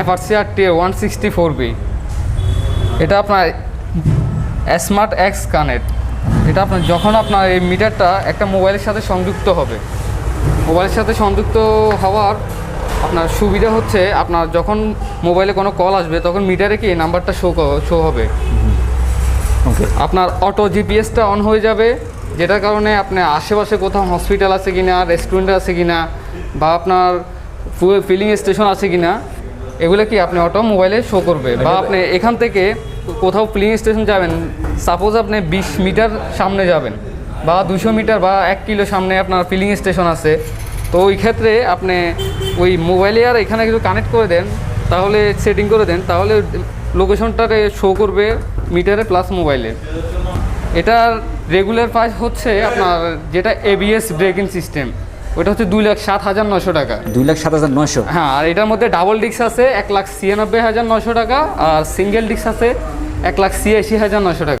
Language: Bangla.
FRCR T one sixty four B এটা আপনার স্মার্ট এক্স কানেক্ট এটা আপনার যখন আপনার এই মিটারটা একটা মোবাইলের সাথে সংযুক্ত হবে। মোবাইলের সাথে সংযুক্ত হওয়ার আপনার সুবিধা হচ্ছে আপনার যখন মোবাইলে কোনো কল আসবে তখন মিটারে কি নাম্বারটা শো শো হবে। ওকে আপনার অটো জিপিএসটা অন হয়ে যাবে যেটার কারণে আপনি আশেপাশে কোথাও হসপিটাল আছে কিনা রেস্টুরেন্ট আছে কিনা বা আপনার ফিলিং স্টেশন আছে কিনা এগুলো কি আপনি অটো মোবাইলে শো করবে? বা আপনি এখান থেকে কোথাও ফিলিং স্টেশন যাবেন সাপোজ আপনি বিশ মিটার সামনে যাবেন বা দুশো মিটার বা এক কিলো সামনে আপনার ফিলিং স্টেশন আছে তো ওই ক্ষেত্রে আপনি ওই মোবাইলে আর এখানে কিছু কানেক্ট করে দেন তাহলে সেটিং করে দেন তাহলে লোকেশনটাকে শো করবে মিটারে প্লাস মোবাইলে। এটার রেগুলার প্রাইস হচ্ছে আপনার যেটা এবিএস ব্রেকিং সিস্টেম ওটা হচ্ছে দুই লাখ সাত হাজার নশো টাকা। দুই লাখ সাত হাজার নশো হ্যাঁ আর এটার মধ্যে ডাবল ডিস্ক আছে এক লাখ ছিয়ানব্বই হাজার নশো টাকা আর সিঙ্গেল ডিস্ক আছে এক লাখ ছিয়াশি হাজার নশো টাকা।